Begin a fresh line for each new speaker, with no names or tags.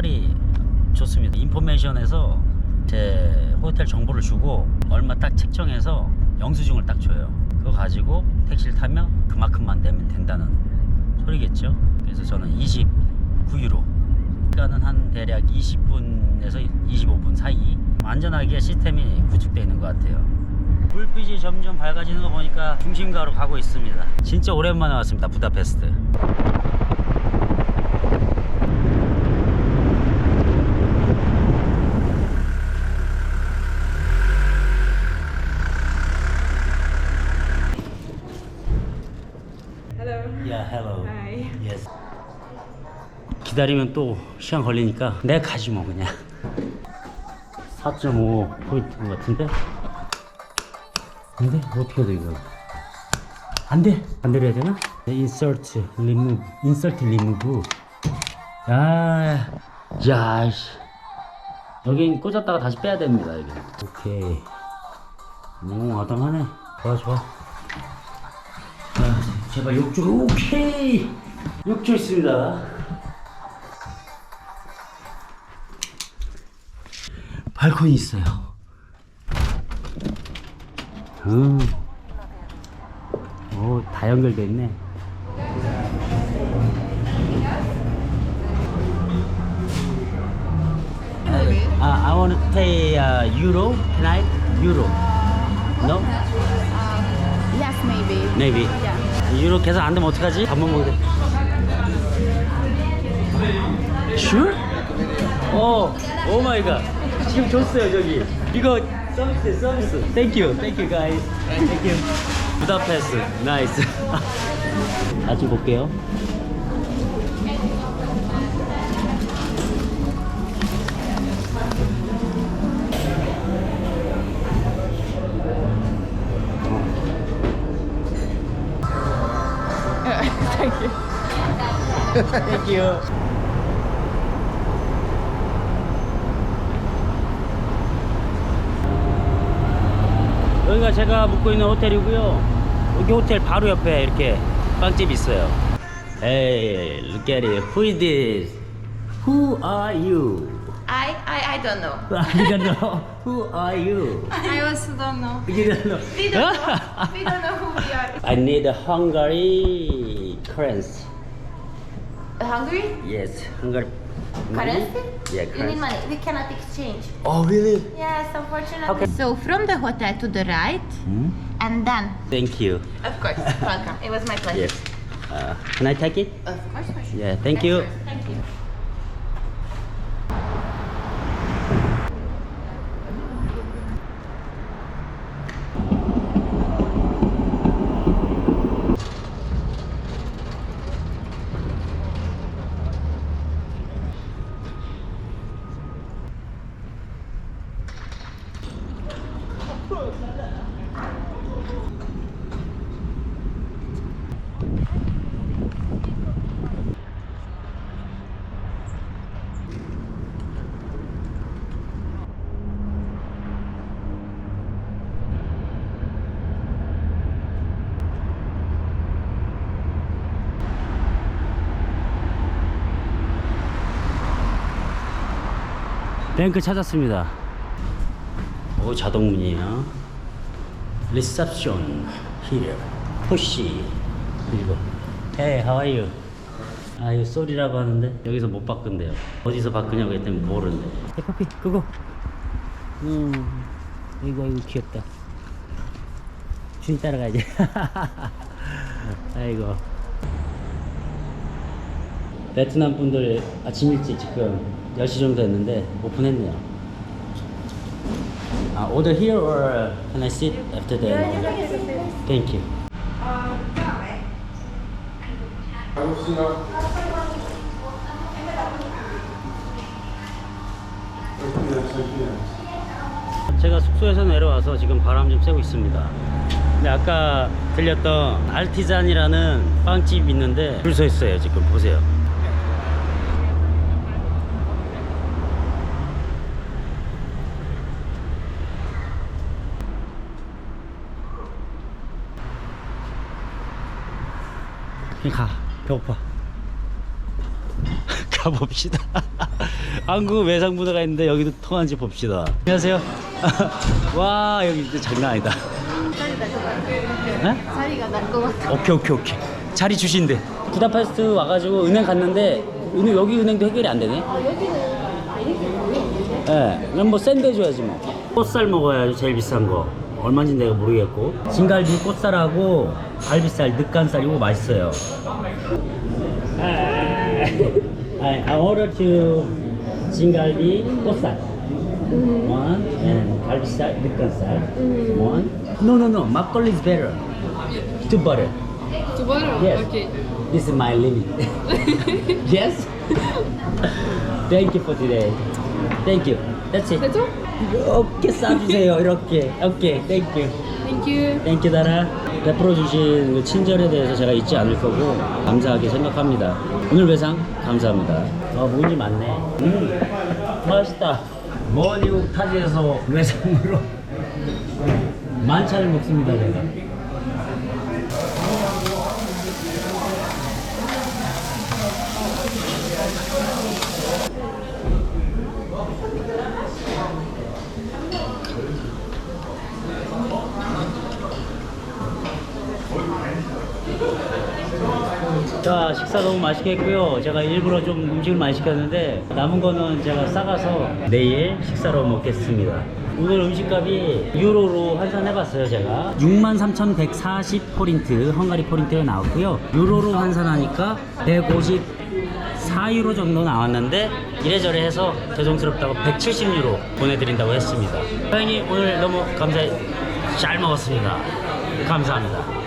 헝가리 좋습니다. 인포메이션에서 제 호텔 정보를 주고 얼마 딱 책정해서 영수증을 딱 줘요. 그거 가지고 택시를 타면 그만큼만 내면 된다는 소리겠죠. 그래서 저는 29유로. 시간은 한 대략 20분에서 25분 사이. 안전하게 시스템이 구축되어 있는 것 같아요. 불빛이 점점 밝아지는 거 보니까 중심가로 가고 있습니다. 진짜 오랜만에 왔습니다. 부다페스트.
Hello.
Yeah, hello.
Hi.
Yes. 기다리면 또 시간 걸리니까 내가 가지 뭐 그냥. 4.5 포인트 같은데? 안 돼? 어떻게 해야 돼 이거? 안 돼! 안 내려야 되나? insert, remove, insert, remove. 야, 야, 씨. 여긴 꽂았다가 다시 빼야 됩니다, 여기. 오케이. 오, 아담하네. 좋아, 좋아. 자, 제발 욕조, 오케이! 욕조 있습니다. 발코니 있어요. 음. 오, 다 연결돼 있네. 아, I want to pay uh, euro. I? Euro. No?
Yes, maybe.
Maybe.
Yeah.
유로 계산 안 되면 어떡하지? 밥만 먹게 돼. Sure? 어, 오 마이 갓. 지금 줬어요, 저기. 이거 서비스, 서비스. You, guys. Thank you. 부다페스트. 나이스. 아주 볼게요. Thank you. 여기가 제가 묵고 있는 호텔이고요. 여기 호텔 바로 옆에 이렇게 빵집이 있어요. Hey, look at it. Who is this? Who are you?
I, I, I don't know.
I don't know. Who are you?
I also don't know.
You don't know.
We don't know. we don't know who we are.
I need a Hungary currency.
Hungry?
Yes, Hungary.
Currency?
Yeah,
You need
currency.
money. We cannot exchange.
Oh, really?
Yes, unfortunately.
Okay.
So from the hotel to the right,
Hmm?
and then.
Thank you.
Of course. Welcome. It was my pleasure.
Yes. Uh, can I take it?
Of course. for sure.
Yeah, thank
Of
you.
course. Thank you.
뱅크 찾았습니다. 오 자동문이에요. 리셉션 here. 푸시 그리고 Hey, how are you? 아 이거 쏘리라고 하는데 여기서 못 바꾼대요. 어디서 바꾸냐고 했더니 모르는데. Hey, 퍼피 그거. 음 이거 이거 귀엽다. 주인 따라가야지. 아이고. 베트남 분들 아침 일찍 지금 10시 정도 됐는데 오픈했네요. 아, order here or can I sit after the Thank you. 제가 숙소에서 내려와서 지금 바람 좀 쐬고 있습니다. 근데 아까 들렸던 알티잔이라는 빵집 있는데 줄 서 있어요. 지금 보세요. 그냥 가. 배고파. 가봅시다. 한국 외상 문화가 있는데 여기도 통한지 봅시다. 안녕하세요. 와 여기 진짜 장난 아니다. 네?
자리가 날 것 같아.
오케이 오케이 오케이. 자리 주신대. 부다페스트 와가지고 은행 갔는데 은행 여기 은행도 해결이 안 되네. 예, 그럼 뭐 샌드 줘야지 뭐. 꽃살 먹어야죠 제일 비싼 거. 얼마인지 내가 모르겠고. 진갈비 꽃살하고 갈비살, 늑간살 이거 맛있어요. I, I order to 진갈비 꽃살. One and 갈비살, 늑간살. One. No, no, no. 막걸리 is better. To butter.
두 번은
Yes. This is my limit. yes. Thank you for today. Thank you. That's it.
됐죠?
이렇게 싸주세요. 이렇게. 오케이. Thank you.
Thank you.
Thank you, 다라. 베풀어 주신 그 친절에 대해서 제가 잊지 않을 거고 감사하게 생각합니다. 오늘 외상 감사합니다. 아, 뭔지 많네. 음, 맛있다. 먼 이국 타지에서 외상으로 만찬을 먹습니다, 제가. 자 식사 너무 맛있게 했고요. 제가 일부러 좀 음식을 많이 시켰는데 남은 거는 제가 싸가서 내일 식사로 먹겠습니다. 오늘 음식값이 유로로 환산해봤어요 제가. 63,140포린트 헝가리 포린트가 나왔고요. 유로로 환산하니까 154유로 정도 나왔는데 이래저래 해서 죄송스럽다고 170유로 보내드린다고 했습니다. 사장님 오늘 너무 감사해 잘 먹었습니다. 감사합니다